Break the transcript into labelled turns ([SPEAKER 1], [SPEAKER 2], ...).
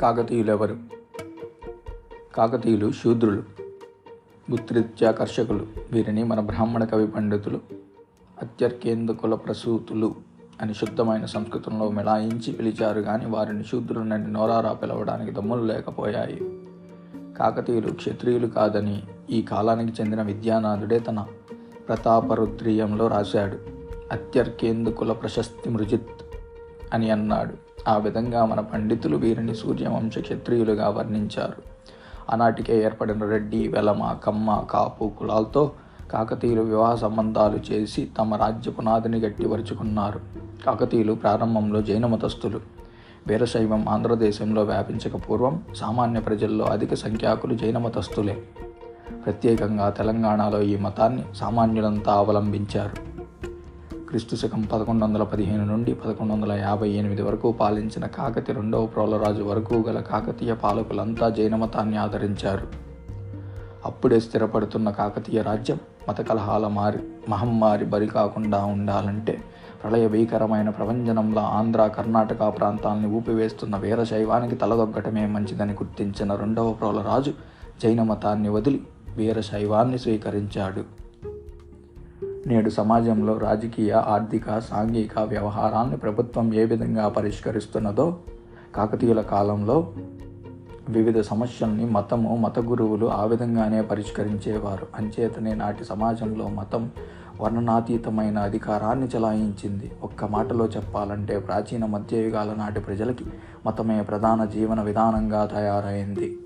[SPEAKER 1] కాకతీయులెవరు? కాకతీయులు శూద్రులు బుత్రిత్యాకర్షకులు వీరిని మన బ్రాహ్మణ కవి పండితులు అత్యర్కేందుకుల ప్రసూతులు అని శుద్ధమైన సంస్కృతంలో మిళాయించి పిలిచారు కానీ వారిని శూద్రులని నోరారా పిలవడానికి దమ్ములు లేకపోయాయి. కాకతీయులు క్షత్రియులు కాదని ఈ కాలానికి చెందిన విద్యానాథుడే తన ప్రతాపరుద్రీయంలో రాశాడు. అత్యర్కేందుకుల ప్రశస్తి మృజిత్ అని అన్నాడు. ఆ విధంగా మన పండితులు వీరిని సూర్యవంశ క్షత్రియులుగా వర్ణించారు. ఆనాటికే ఏర్పడిన రెడ్డి వెలమ కమ్మ కాపు కులాలతో కాకతీయులు వివాహ సంబంధాలు చేసి తమ రాజ్య పునాదిని గట్టిపరుచుకున్నారు కాకతీయులు ప్రారంభంలో జైన మతస్థులు. వీరశైవం ఆంధ్రదేశంలో వ్యాపించక పూర్వం సామాన్య ప్రజల్లో అధిక సంఖ్యాకులు జైన మతస్థులే. ప్రత్యేకంగా తెలంగాణలో ఈ మతాన్ని సామాన్యులంతా అవలంబించారు. క్రీస్తు శకం పదకొండు వందల పదిహేను నుండి పదకొండు వందల యాభై ఎనిమిది వరకు పాలించిన కాకతి రెండవ ప్రోలరాజు వరకు గల కాకతీయ పాలకులంతా జైన మతాన్ని ఆదరించారు. అప్పుడే స్థిరపడుతున్న కాకతీయ రాజ్యం మత కలహాల మారి మహమ్మారి బరి కాకుండా ఉండాలంటే ప్రళయ భీకరమైన ప్రపంచనంలో ఆంధ్ర కర్ణాటక ప్రాంతాల్ని ఊపివేస్తున్న వీరశైవానికి తలదొగ్గటమే మంచిదని గుర్తించిన రెండవ ప్రోలరాజు జైన మతాన్ని వదిలి వీరశైవాన్ని స్వీకరించాడు. నేడు సమాజంలో రాజకీయ ఆర్థిక సాంఘిక వ్యవహారాన్ని ప్రభుత్వం ఏ విధంగా పరిష్కరిస్తున్నదో కాకతీయుల కాలంలో వివిధ సమస్యల్ని మతము మత గురువులు ఆ విధంగానే పరిష్కరించేవారు. అంచేతనే నాటి సమాజంలో మతం వర్ణనాతీతమైన అధికారాన్ని చెలాయించింది. ఒక్క మాటలో చెప్పాలంటే ప్రాచీన మధ్యయుగాల నాటి ప్రజలకి మతమే ప్రధాన జీవన విధానంగా తయారైంది.